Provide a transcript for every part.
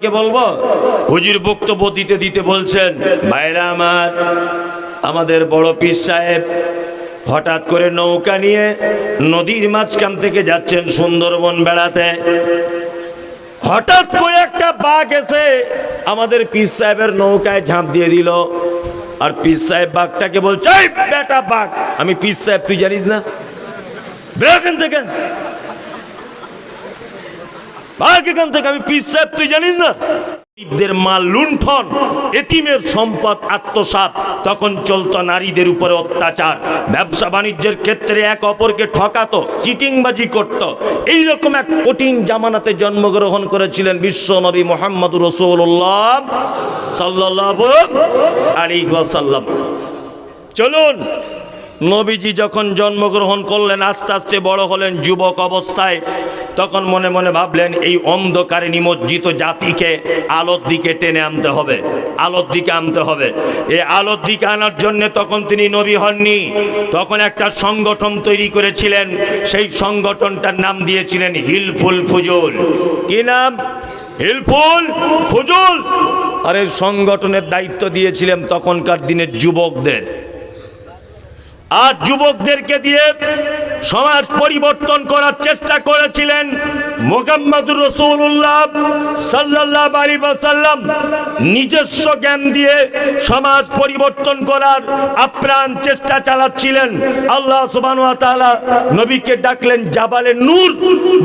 কে বলব? হুজুর বক্তব্য দিতে দিতে বলছেন, ভাইরা আমার, আমাদের বড় পীর সাহেব হঠাৎ করে নৌকা নিয়ে নদীর মাঝখান থেকে যাচ্ছেন সুন্দরবন বেড়াতে। হঠাৎ করে একটা বাঘ এসে আমাদের পীর সাহেবের নৌকায় ঝাঁপ দিয়ে দিল। আর পীর সাহেব বাঘটাকে বলছে, "এই বেটা বাঘ, আমি পীর সাহেব, তুই জানিস না? এখান থেকে। থেকে আমি তুই জানিস না? লুণ্ঠন, এতিমের সম্পদ তখন চলতো নারীদের অত্যাচার। ব্যবসা বাণিজ্যের ক্ষেত্রে এক অপরকে ঠকাতো, চিটিংবাজি এক কঠিন জামানাতে জন্মগ্রহণ করেছিলেন বিশ্ব নবী মোহাম্মদ রসুল্লাহ চলুন, নবীজি যখন জন্মগ্রহণ করলেন, আস্তে আস্তে বড় হলেন যুবক অবস্থায়। তখন মনে মনে ভাবলেন, এই অন্ধকারে নিমজ্জিত জাতিকে আলোর দিকে টেনে আনতে হবে, আলোর দিকে আনতে হবে। এই আলোর দিকে আনার জন্য তখন তিনি নবী হননি। তখন একটা সংগঠন তৈরি করেছিলেন, সেই সংগঠনটার নাম দিয়েছিলেন হিলফুল ফুজুল। কি নাম? হিলফুল ফুজুল। আর এই সংগঠনের দায়িত্ব দিয়েছিলেন তখনকার দিনের যুবকদের। আর যুবকদেরকে দিয়ে সমাজ পরিবর্তন করার চেষ্টা করেছিলেন মোহাম্মদুর রসুল্লাহ সাল্লাহ আলী সাল্লাম নিজস্ব জ্ঞান দিয়ে সমাজ পরিবর্তন করার আপ্রাণ চেষ্টা চালাচ্ছিলেন। আল্লাহ সুবানু নবীকে ডাকলেন জাবালে নূর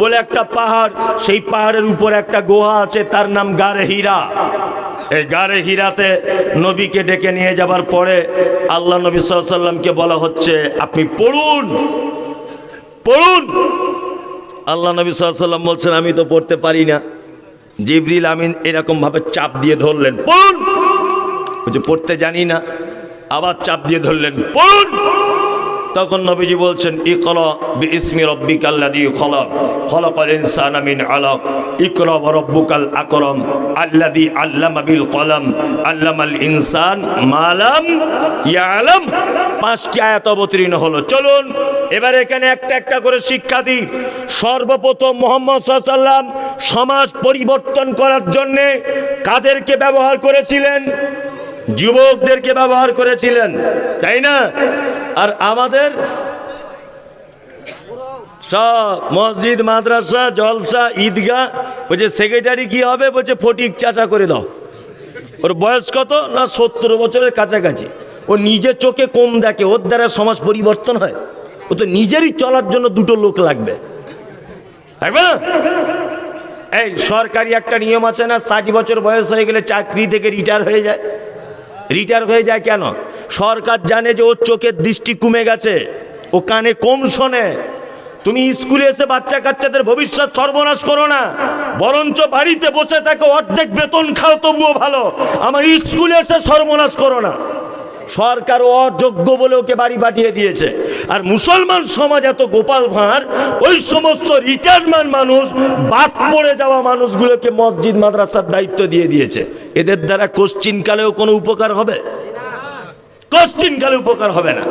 বলে একটা পাহাড়। সেই পাহাড়ের উপর একটা গুহা আছে, তার নাম গারে হীরা। এই গারে হীরাতে নবীকে ডেকে নিয়ে যাবার পরে আল্লাহ নবী সাল্লামকে বলা হচ্ছে, আপনি পড়ুন পড়ুন। আল্লাহ নবী সাল্লাম বলছেন, আমি তো পড়তে পারি না। জিবরিল আমিন এরকম ভাবে চাপ দিয়ে ধরলেন, পড়ুন। পড়তে জানি না। আবার চাপ দিয়ে ধরলেন, পড়ুন। তখন নবীজি বলছেন, ইকরা বি ইসমি রব্বিকাল্লাযী খলাক, খলাকাল ইনসানা মিন আলাক, ইকরা ওয়া রাব্বুকাল আকরাম, আল্লাযী আল্লামা বিল কলম, আল্লামাল ইনসান মা লাম ইয়ালাম। পাঁচটি আয়াত অবতীর্ণ হলো। চলুন, এবার এখানে একটা একটা করে শিক্ষা দিই। সর্বপ্রথম মোহাম্মদ সাল্লাম সমাজ পরিবর্তন করার জন্যে কাদেরকে ব্যবহার করেছিলেন? যুবকদেরকে ব্যবহার করেছিলেন, তাই না? আর আমাদের সব মসজিদ, মাদ্রাসা, জলসা, ঈদগাহ, বলছে, সেক্রেটারি কি হবে? বলছে, ফটিক চাচা করে দাও। ওর বয়স কত? না, সত্তর বছরের কাছাকাছি। ও নিজের চোখে কম দেখে, ওর দ্বারা সমাজ পরিবর্তন হয়। ও তো নিজেরই চলার জন্য দুটো লোক লাগবে। থাকবে না? এই, সরকারি একটা নিয়ম আছে না, ষাট বছর বয়স হয়ে গেলে চাকরি থেকে রিটায়ার হয়ে যায়। রিটায়ার হয়ে যায় কেন? সরকার জানে যে ওর চোখের দৃষ্টি কমে গেছে। ও কানে কম শোনে। তুমি স্কুলে এসে বাচ্চা কাচ্চাদের ভবিষ্যৎ সর্বনাশ করো না। বরঞ্চ বাড়িতে বসে থাকো অর্ধেক বেতন খাও, তবুও ভালো। আমার স্কুলে এসে সর্বনাশ করো না। সরকার অযোগ্য বলে ওকে বাড়ি পাঠিয়ে দিয়েছে। আর মুসলমান সমাজ এত গোপাল ভাঁড়, ওই সমস্ত রিটায়ারমেন্ট মানুষ, বাদ পড়ে যাওয়া মানুষগুলোকে মসজিদ, মাদ্রাসার দায়িত্ব দিয়ে দিয়েছে। এদের দ্বারা কোশ্চিনকালেও কোনো উপকার হবে? কোশ্চিনকালে উপকার হবে না।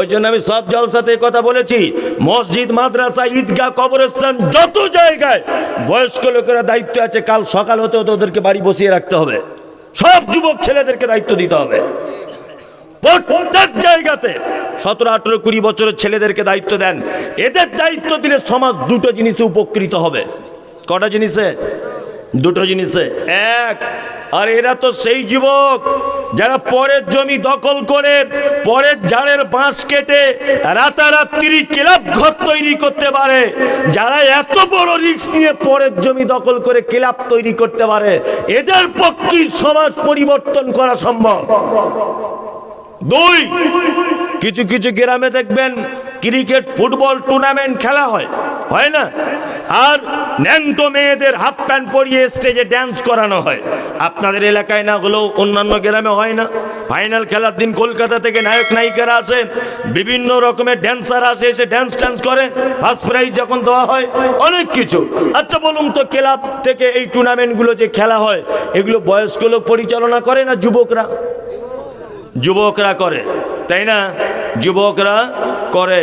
ওই জন্য আমি সব জলসাতে কথা বলেছি, মসজিদ, মাদ্রাসা, ঈদগাহ, কবরস্থান, যত জায়গায় বয়স্ক লোকেরা দায়িত্ব আছে, কাল সকাল হতে হতে ওদেরকে বাড়ি বসিয়ে রাখতে হবে। সব যুবক ছেলেদেরকে দায়িত্ব দিতে হবে। প্রত্যেক জায়গাতে সতেরো, আঠেরো, কুড়ি বছরের ছেলেদেরকে দায়িত্ব দেন। এদের দায়িত্ব দিলে সমাজ দুটো জিনিসে উপকৃত হবে। কটা জিনিসে? দুটো জিনিসে। এক, আর এরা তো সেই যুবক যারা পরের জমি দখল করে, পরের ঝাড়ের বাঁশ কেটে রাতারাত্রি ক্লাব ঘর তৈরি করতে পারে। যারা এত বড় রিস্ক নিয়ে পরের জমি দখল করে ক্লাব তৈরি করতে পারে, এদের পক্ষেই সমাজ পরিবর্তন করা সম্ভব। দুই, কিছু কিছু গ্রামে দেখবেন ক্রিকেট, ফুটবল টুর্নামেন্ট খেলা হয়। হয় না? আর ন্যাংটো মেয়েদের হাফ প্যান্ট পরিয়ে স্টেজে ড্যান্স করানো হয়। আপনাদের এলাকায় না হলেও অন্যান্য গ্রামে হয় না। ফাইনাল খেলার দিন কলকাতা থেকে নায়ক নায়িকারা আসে, বিভিন্ন রকমের ড্যান্সার আসে, এসে ড্যান্স ট্যান্স করে। ফার্স্ট প্রাইজ যখন দেওয়া হয়, অনেক কিছু। আচ্ছা বলুন তো, ক্লাব থেকে এই টুর্নামেন্টগুলো যে খেলা হয়, এগুলো বয়স্ক লোক পরিচালনা করে না যুবকরা? যুবকরা করে, তাই না? যুবকরা করে।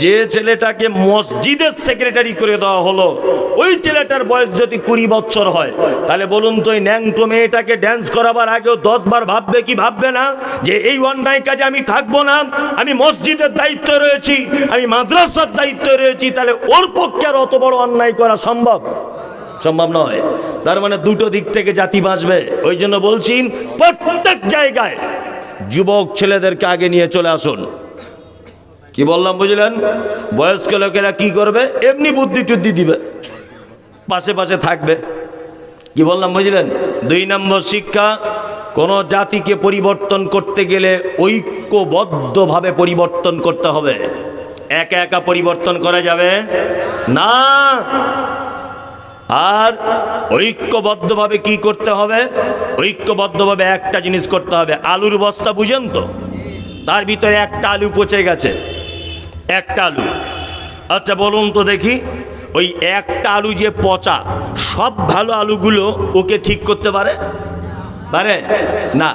যে ছেলেটাকে মসজিদের সেক্রেটারি করে দেওয়া হলো, ওই ছেলেটার বয়স যদি কুড়ি বছর হয়, তাহলে বলুন তো ওই ন্যাংটো মেয়েটাকে ড্যান্স করাবার আগেও দশ বার ভাববে কি ভাববে না? যে এই অন্যায় কাজে আমি থাকব না, আমি মসজিদের দায়িত্ব রয়েছি, আমি মাদ্রাসার দায়িত্ব রয়েছি, তাহলে ওর পক্ষে আর অত বড় অন্যায় করা সম্ভব? সম্ভব নয়। তার মানে দুটো দিক থেকে জাতি বাঁচবে। ওই জন্য বলছি, প্রত্যেক জায়গায় যুবক ছেলেদেরকে আগে নিয়ে চলে আসুন। কি বললাম, বুঝলেন? বয়স্ক লোকেরা কি করবে? এমনি বুদ্ধি টুদ্ধি দিবে। পাশে পাশে থাকবে। কি বললাম, বুঝলেন? দুই নম্বর শিক্ষা, কোনো জাতিকে পরিবর্তন করতে গেলে ঐক্যবদ্ধভাবে পরিবর্তন করতে হবে। একা একা পরিবর্তন করা যাবে না। আর ঐক্যবদ্ধভাবে কি করতে হবে? ঐক্যবদ্ধভাবে একটা জিনিস করতে হবে। আলুর বস্তা বুঝেন তো? তার ভিতরে একটা আলু পচে গেছে। একটা আলু। আচ্ছা বলুন তো দেখি। ওই একটা আলু যে পচা, সব ভালো আলুগুলো ওকে ঠিক করতে পারে? পারে? না।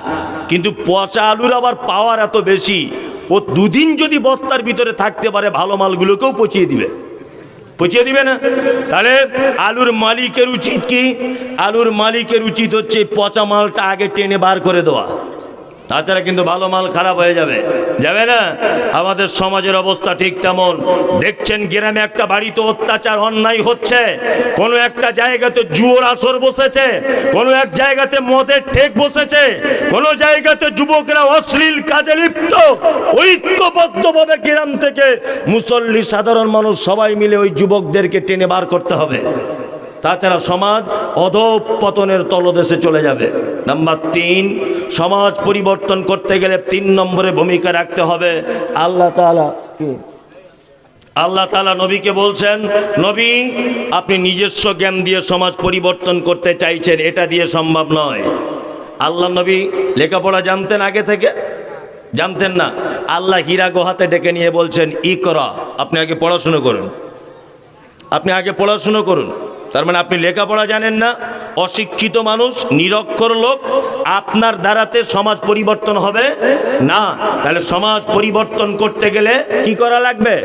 কিন্তু পচা আলুর আবার পাওয়ার এত বেশি, ও দুদিন যদি বস্তার ভিতরে থাকতে পারে, ভালো মালগুলোকেও পচিয়ে দিবে। পচিয়ে দিবে না তাহলে আলুর মালিকের উচিত কি? আলুর মালিকের উচিত হচ্ছে পচা মালটা আগে টেনে বার করে দেওয়া। তাছাড়া কিন্তু ভালো মাল খারাপ হয়ে যাবে। যাবে না? আমাদের সমাজের অবস্থা ঠিক তেমন। দেখছেন গ্রামে একটা বাড়িতে অত্যাচার অন্যায় হচ্ছে। কোনো একটা জায়গাতে জুয়োর আসর বসেছে। কোনো এক জায়গাতে মদের ঠেক বসেছে। কোনো জায়গাতে যুবকরা অশ্লীল কাজে লিপ্ত। ঐক্যবদ্ধভাবে গ্রাম থেকে মুসল্লি, সাধারণ মানুষ সবাই মিলে ওই যুবকদেরকে টেনে বার করতে হবে। তাছাড়া সমাজ অধপতনের তলদেশে চলে যাবে। নাম্বার তিন, সমাজ পরিবর্তন করতে গেলে তিন নম্বরে ভূমিকা রাখতে হবে। আল্লাহ তাআলা কি? আল্লাহ তাআলা নবীকে বলছেন, নবী, আপনি নিজস্ব জ্ঞান দিয়ে সমাজ পরিবর্তন করতে চাইছেন, এটা দিয়ে সম্ভব নয়। আল্লাহ নবী লেখাপড়া জানতেন আগে থেকে? জানতেন না। আল্লাহ হীরা গোহাতে ডেকে নিয়ে বলছেন ই করা আপনি আগে পড়াশুনো করুন। আপনি আগে পড়াশুনো করুন। তার মানে আপনি লেখাপড়া জানেন না, অশিক্ষিত মানুষ, নিরক্ষর লোক, আপনার দ্বারাতে সমাজ পরিবর্তন হবে? না। তাহলে সমাজ পরিবর্তন করতে গেলে কি করা লাগবে?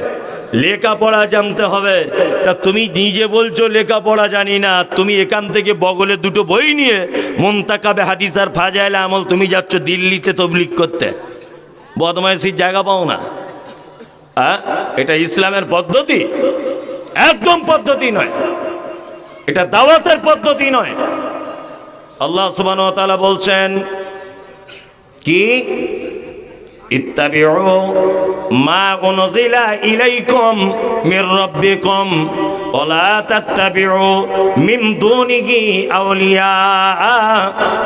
লেখাপড়া জানতে হবে। তা তুমি নিজে বলছো লেখাপড়া জানি না, তুমি এখান থেকে বগলে দুটো বই নিয়ে মন্তাকাবে হাদিস আর ফাজাইলে আমল তুমি যাচ্ছ দিল্লিতে তবলিক করতে। বদমাইশির জায়গা পাও না। হ্যাঁ এটা ইসলামের পদ্ধতি? একদম পদ্ধতি নয়। এটা দাওয়াতের পদ্ধতি নয়। আল্লাহ সুবান তাআলা বলছেন, কি? মা মির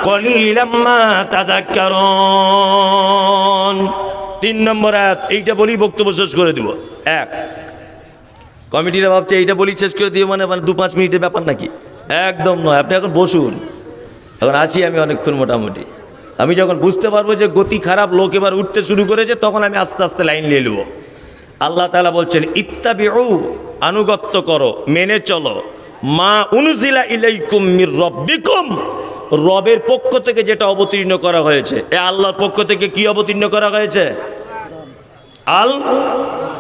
কলিলাম তিন নম্বর আয়াত, এইটা বলি বক্তব্য শেষ করে দিব। এক কমিটিরা ভাবছে এইটা বলি শেষ করে দিয়ে মানে মানে দু পাঁচ মিনিটের ব্যাপার নাকি? একদম নয়। আপনি এখন বসুন। এখন আসি আমি অনেকক্ষণ মোটামুটি। আমি যখন বুঝতে পারব যে গতি খারাপ, লোক এবার উঠতে শুরু করেছে, তখন আমি আস্তে আস্তে লাইন নিয়ে নেব। আল্লাহ তালা বলছেন ইত্তাবি আনুগত্য করো, মেনে চলো। মা উনজিলা ইলাইকুম মির রব্বিকুম। রবের পক্ষ থেকে যেটা অবতীর্ণ করা হয়েছে। এ আল্লাহর পক্ষ থেকে কি অবতীর্ণ করা হয়েছে? আল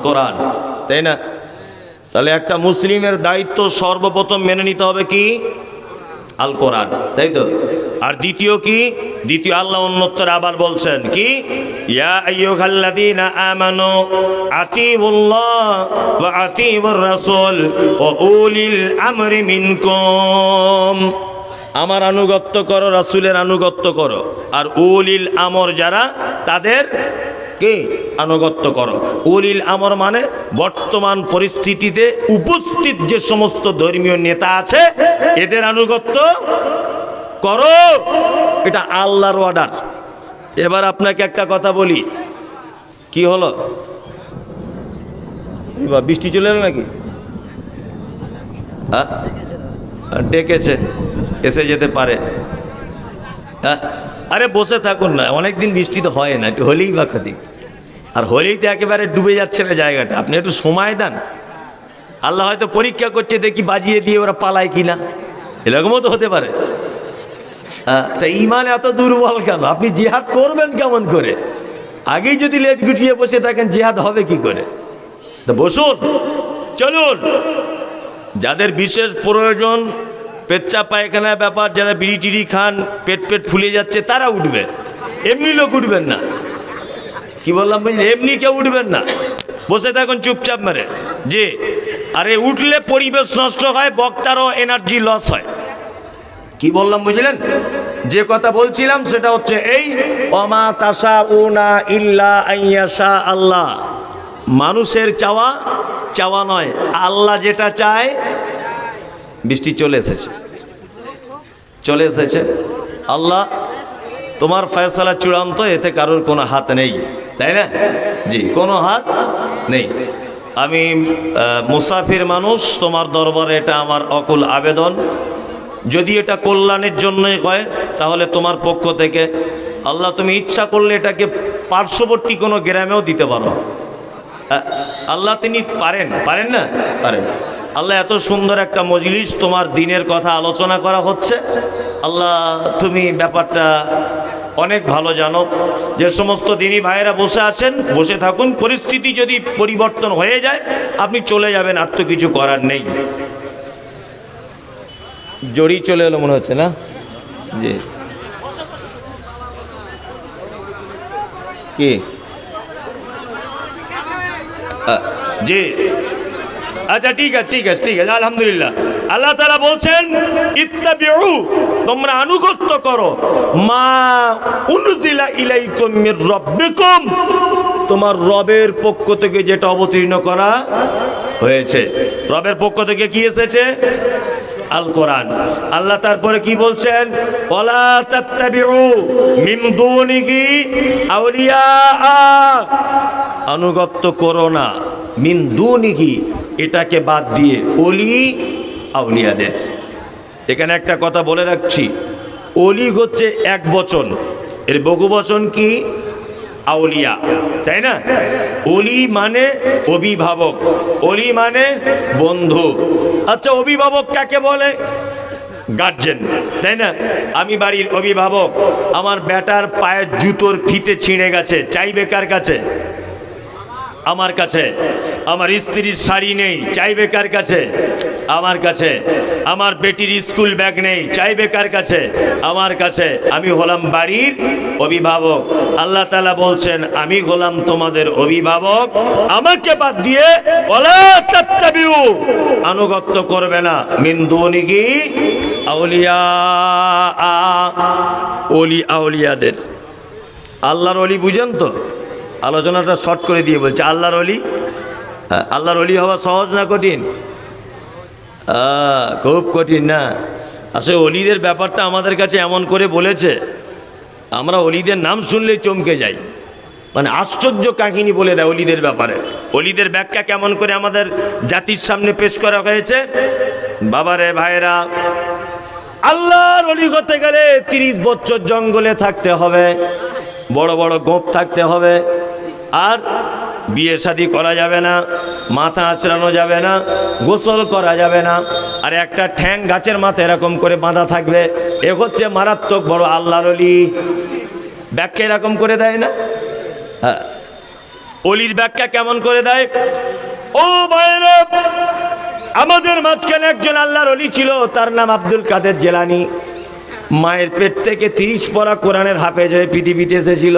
কোরআন। তাই না? তাহলে একটা মুসলিমের দায়িত্ব সর্বপ্রথম মেনে নিতে হবে কি? আল কোরআন, তাই তো? আর দ্বিতীয় কি? দ্বিতীয় আল্লাহ অন্যত্তর আবার বলছেন কি? আমার আনুগত্য করো, রাসূলের আনুগত্য করো। আর উলিল আমর যারা, তাদের কে আনুগত্য করো। উলিল আমর মানে বর্তমান পরিস্থিতিতে উপস্থিত যে সমস্ত ধর্মীয় নেতা আছে, এদের আনুগত্য করো। এটা আল্লাহর অর্ডার এবার আপনাকে একটা কথা বলি। কি হলো? বৃষ্টি চলে এলো নাকি? হ্যাঁ ডেকেছে, এসে যেতে পারে। হ্যাঁ? আরে বসে থাকুন না, অনেকদিন বৃষ্টি তো হয় না, একটু হলেই বা ক্ষতি। আর হলেই তো একেবারে ডুবে যাচ্ছে না জায়গাটা, আপনি একটু সময় দেন। আল্লাহ হয়তো পরীক্ষা করছে দেখি বাজিয়ে দিয়ে ওরা পালায় কিনা। এরকমও তো হতে পারে। তা ইমান এত দুর্বল কেন? আপনি জিহাদ করবেন কেমন করে? আগেই যদি লেট গুটিয়ে বসে থাকেন, জিহাদ হবে কি করে? তা বসুন, চলুন। যাদের বিশেষ প্রয়োজন পেচ্চা পায়খানা ব্যাপার, যারা বিড়ি টিড়ি খান, পেট পেট ফুলে যাচ্ছে, তারা উঠবে। এমনি লোক উঠবেন না। কি বললাম এমনি কেউ উঠবেন না। বসে থাকুন, চুপচাপ মেরে। যে আরে উঠলে পরিবেশ নষ্ট হয়, বক্তারও এনার্জি লস হয়। কি বললাম, বুঝলেন? যে কথা বলছিলাম, সেটা হচ্ছে এই অমা ইল্লা আইয়াশা আল্লাহ। মানুষের চাওয়া চাওয়া নয়। আল্লাহ যেটা চায় বৃষ্টি চলে এসেছে। চলে এসেছে। আল্লাহ, তোমার ফয়সালা চূড়ান্ত, এতে কারোর কোনো হাত নেই। তাই না? জি, কোনো হাত নেই। আমি মুসাফির মানুষ, তোমার দরবারে এটা আমার অকুল আবেদন। যদি এটা কল্যাণের জন্যই হয়, তাহলে তোমার পক্ষ থেকে আল্লাহ, তুমি ইচ্ছা করলে এটাকে পার্শ্ববর্তী কোনো গ্রামেও দিতে পারো। আল্লাহ তিনি পারেন পারেন না? পারেন। আল্লাহ এত সুন্দর একটা মজলিস তোমার দিনের কথা আলোচনা করা হচ্ছে। আল্লাহ তুমি ব্যাপারটা অনেক ভালো জানো। যে সমস্ত দিনী ভাইয়েরা বসে আছেন বসে থাকুন। পরিস্থিতি যদি পরিবর্তন হয়ে যায় আপনি চলে যাবেন আর তো কিছু করার নেই। জড়ি চলে এলো মনে হচ্ছে না? জি। কি? জি। আচ্ছা ঠিক আছে ঠিক আছে ঠিক আছে, আলহামদুলিল্লাহ। আল্লাহ তালা বলছেন, ইত্তাবিউ, তোমরা আনুগত্য করো। মা উনজিলা ইলাইকুম মির রাব্বিকুম। তোমার রবের পক্ষ থেকে যেটা অবতীর্ণ করা হয়েছে। রবের পক্ষ থেকে কি এসেছে? আল কোরআন আল্লাহ তারপরে কি বলছেন? ওলা তাত্তাবিউ মিন দুনিহি আউলিয়া আনুগত্য করো না। মিন দুনিহি এটাকে বাদ দিয়ে অলি আউলিয়াদের। এখানে একটা কথা বলে রাখছি, অলি হচ্ছে এক বচন। এর বহু বচন কি? আউলিয়া। তাই না? অলি মানে অভিভাবক, অলি মানে বন্ধু। আচ্ছা অভিভাবক কাকে বলে? গার্জেন তাই না? আমি বাড়ির অভিভাবক, আমার বেটার পায়ের জুতোর ফিতে ছিঁড়ে গেছে, চাইবে কার কাছে? আমার কাছে। আমার স্ত্রীর শাড়ি নেই, চাইবে কার কাছে? আমার কাছে। আমার বেটির স্কুল ব্যাগ নেই, চাইবে কার কাছে? আমার কাছে। আমি হলাম বাড়ির অভিভাবক। আল্লাহ তালা বলছেন, আমি হলাম তোমাদের অভিভাবক। আমাকে বাদ দিয়ে আনুগত্য করবে না। মিন্দুনিকি আউলিয়া অলি আউলিয়াদের। আল্লাহর অলি বুঝেন তো? আলোচনাটা শর্ট করে দিয়ে বলছে আল্লাহর অলি হ্যাঁ, আল্লাহর অলি হওয়া সহজ না কঠিন? খুব কঠিন না। আসলে অলিদের ব্যাপারটা আমাদের কাছে এমন করে বলেছে আমরা অলিদের নাম শুনলেই চমকে যাই। মানে আশ্চর্য কাহিনী বলে দেয় অলিদের ব্যাপারে। অলিদের ব্যাখ্যা কেমন করে আমাদের জাতির সামনে পেশ করা হয়েছে? বাবারে ভাইরা আল্লাহর অলি হতে গেলে তিরিশ বছর জঙ্গলে থাকতে হবে বড় বড় গোপ থাকতে হবে আর বিয়ে শাদি করা যাবে না, মাথা আঁচড়ানো যাবে না, গোসল করা যাবে না, আর একটা ঠ্যাং গাছের মাথা এরকম করে বাঁধা থাকবে, এ হচ্ছে মারাত্মক বড় আল্লাহর অলি ব্যাখ্যা এরকম করে দেয় না? হ্যাঁ। অলির ব্যাখ্যা কেমন করে দেয়? ও বাইরে, আমাদের মাঝখানে একজন আল্লাহর অলি ছিল, তার নাম আব্দুল কাদের জেলানি। মায়ের পেট থেকে তিরিশ পরা কোরআনের হাফেজ হয়ে পৃথিবীতে এসেছিল।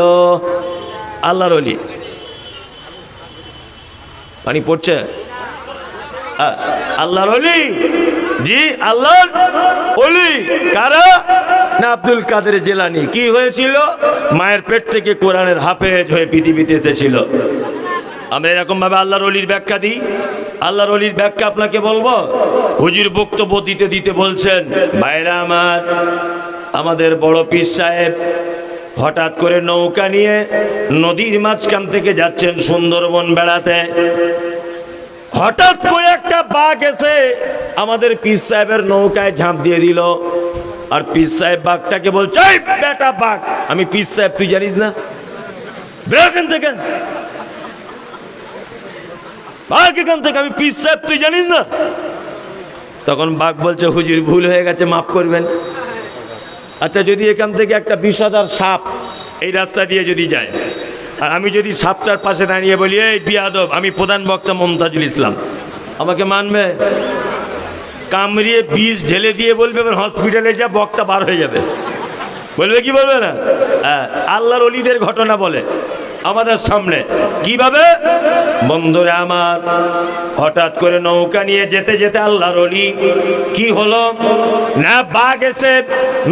আল্লাহর অলি পানি পড়ছে? আল্লাহর অলি জি, আল্লাহর অলি কারা? না, আব্দুল কাদের জেলানি। কি হয়েছিল? মায়ের পেট থেকে কোরআনের হাফেজ হয়ে পৃথিবীতে এসেছিল। আমরা এরকম ভাবে আল্লাহর অলির ব্যাখ্যা দিই। আল্লাহর অলির ব্যাখ্যা আপনাকে বলব? হুজুর বক্তব্য দিতে দিতে বলছেন, ভাইরা আমার, আমাদের বড় পীর সাহেব হঠাৎ করে নৌকা নিয়ে নদীর মাঝখান থেকে যাচ্ছেন সুন্দরবন বেড়াতে। হঠাৎ করে একটা বাঘ এসে আমাদের পিস সাহেবের নৌকায় ঝাঁপ দিয়ে দিল। আর পিস সাহেব বাঘটাকে বলছে, "এই বেটা বাঘ, আমি পিস সাহেব, তুই জানিস না? বেরো এখান থেকে। বাঘ এখান থেকে, আমি পীর সাহেব, তুই জানিস না? তখন বাঘ বলছে, হুজুর, ভুল হয়ে গেছে, মাফ করবেন। আচ্ছা যদি এখান থেকে একটা বিষাদার সাপ এই রাস্তা দিয়ে যদি যায় আর আমি যদি সাপটার পাশে দাঁড়িয়ে বলি এই বিয়াদব আমি প্রধান বক্তা মমতাজুল ইসলাম। আমাকে মানবে? কামড়িয়ে বিষ ঢেলে দিয়ে বলবে এবার হসপিটালে যা বক্তা বার হয়ে যাবে। বলবে কি বলবে না? হ্যাঁ, আল্লাহর অলিদের ঘটনা বলে। আমাদের সামনে। কীভাবে? বন্ধুরে আমার, হঠাৎ করে নৌকা নিয়ে যেতে যেতে আল্লাহর অলি কি হলো? না, বাঘ এসে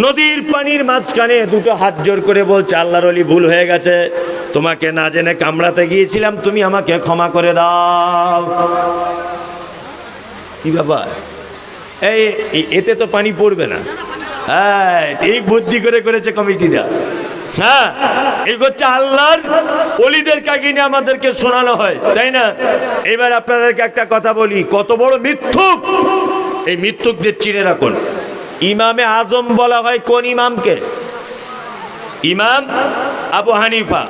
নদীর পানির মাঝখানে দুটো হাত জোর করে বলছে, আল্লাহর অলি ভুল হয়ে গেছে। তোমাকে না জেনে কামড়াতে গিয়েছিলাম, তুমি আমাকে ক্ষমা করে দাও। কি ব্যাপার? এই এতে তো পানি পড়বে না। হ্যাঁ ঠিক বুদ্ধি করে করেছে কমিটিটা হ্যাঁ এই হচ্ছে আল্লাহর অলিদের কাহিনী আমাদেরকে শোনানো হয়, তাই না? এবার আপনাদেরকে একটা কথা বলি, কত বড় মিথ্যুক। এই মিথ্যুকদের চিনে রাখুন। ইমামে আজম বলা হয় কোন ইমামকে? ইমাম আবু হানিফা।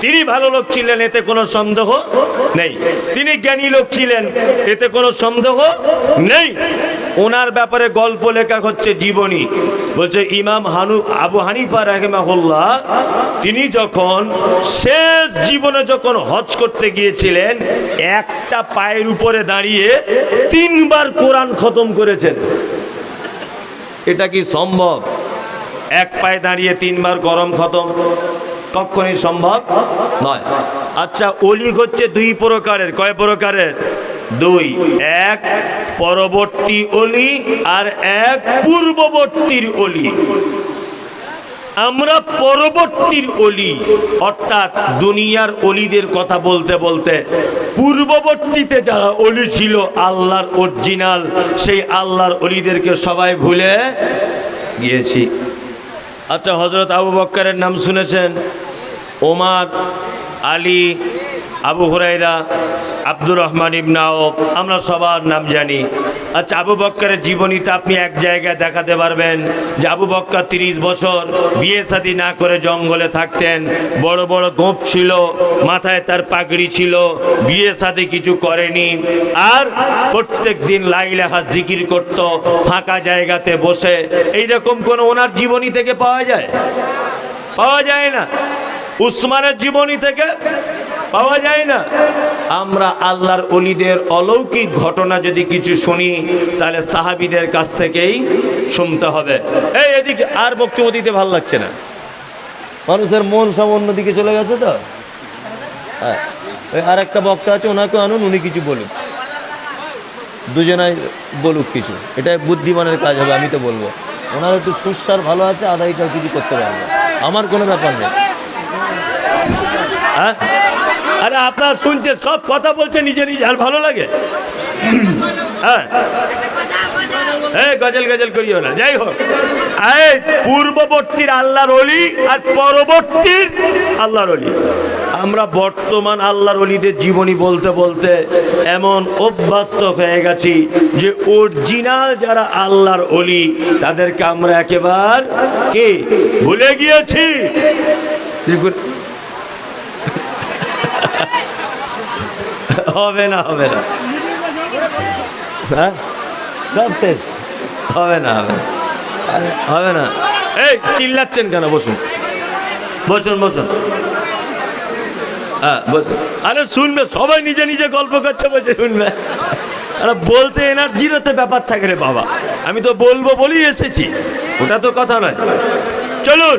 তিনি ভালো লোক ছিলেন, এতে কোনো সন্দেহ নেই। তিনি জ্ঞানী লোক ছিলেন, এতে কোনো সন্দেহ নেই। ওনার ব্যাপারে গল্প লেখা হচ্ছে জীবনী। বলছে, ইমাম হানু, আবু হানিফা রাহেমাহুল্লাহ, তিনি যখন শেষ জীবনে যখন হজ করতে গিয়েছিলেন, একটা পায়ের উপরে দাঁড়িয়ে তিনবার কোরআন খতম করেছেন। এটা কি সম্ভব? এক পায়ে দাঁড়িয়ে তিনবার গরম খতম। কখনই সম্ভব নয়। আচ্ছা অলি হচ্ছে দুই প্রকারের। কয় প্রকারের? দুই। এক পরবর্তী অলি আর এক পূর্ববর্তীর অলি। আমরা পরবর্তীর অলি, অর্থাৎ দুনিয়ার অলিদের কথা বলতে বলতে পূর্ববর্তীতে যারা অলি ছিল, আল্লাহর অরিজিনাল সেই আল্লাহর অলিদেরকে সবাই ভুলে গিয়েছি। আচ্ছা হজরত আবু বক্কারের নাম শুনেছেন। ওমার, আলী, আবু হুরাইরা আব্দুর রহমান ইবনাও আমরা সবার নাম জানি। আচ্ছা আবু বক্করের জীবনীতে আপনি এক জায়গায় দেখাতে পারবেন যে আবু বক্কর তিরিশ বছর বিয়ে শাদী না করে জঙ্গলে থাকতেন, বড় বড় গোপ ছিল, মাথায় তার পাগড়ি ছিল, বিয়ে শাদী কিছু করেনি, আর প্রত্যেক দিন লাই লাইলাহা জিকির করত, ফাঁকা জায়গাতে বসে। এইরকম কোন ওনার জীবনী থেকে পাওয়া যায়? পাওয়া যায় না। উসমানের জীবনী থেকে পাওয়া যায় না। আমরা আল্লাহর অলিদের অলৌকিক ঘটনা যদি কিছু শুনি, তাহলে সাহাবিদের কাছ থেকেই শুনতে হবে। এই এদিকে আর বক্তব্য দিতে ভালো লাগছে না। মানুষের মন সব অন্যদিকে চলে গেছে তো? হ্যাঁ। ওই আর একটা বক্তা আছে, ওনাকে আনুন, উনি কিছু বলুন দুজনাই বলুক কিছু। এটা বুদ্ধিমানের কাজ হবে, আমি তো বলব। ওনার একটু সুস্বার ভালো আছে, আদায়টাও কিছু করতে পারবে। আমার কোনো ব্যাপার নেই। হ্যাঁ? আরে আপনারা শুনছেন, সব কথা বলছে, নিজে নিজে, আর ভালো লাগে? হ্যাঁ। এই, গজল গজল করিও না, যাই হোক। এই, পূর্ববর্তীর আল্লাহর অলি আর পরবর্তীর আল্লাহর অলি। আমরা বর্তমান আল্লাহর অলিদের জীবনী বলতে বলতে এমন অভ্যস্ত হয়ে গেছি যে অরিজিনাল যারা আল্লাহর অলি, তাদেরকে আমরা একেবার কে? ভুলে গিয়েছি? দেখুন হবে না হবে না হ্যাঁ সব শেষ হবে না হবে না। হবে না এই চিল্লাচ্ছেন কেন? বসুন। বসুন বসুন। হ্যাঁ বসুন। আরে শুনবে সবাই নিজে নিজে গল্প করছে বলছে শুনবে। আরে বলতে এনার্জির তো ব্যাপার থাকে রে বাবা। আমি তো বলব বলেই এসেছি। ওটা তো কথা নয়। চলুন।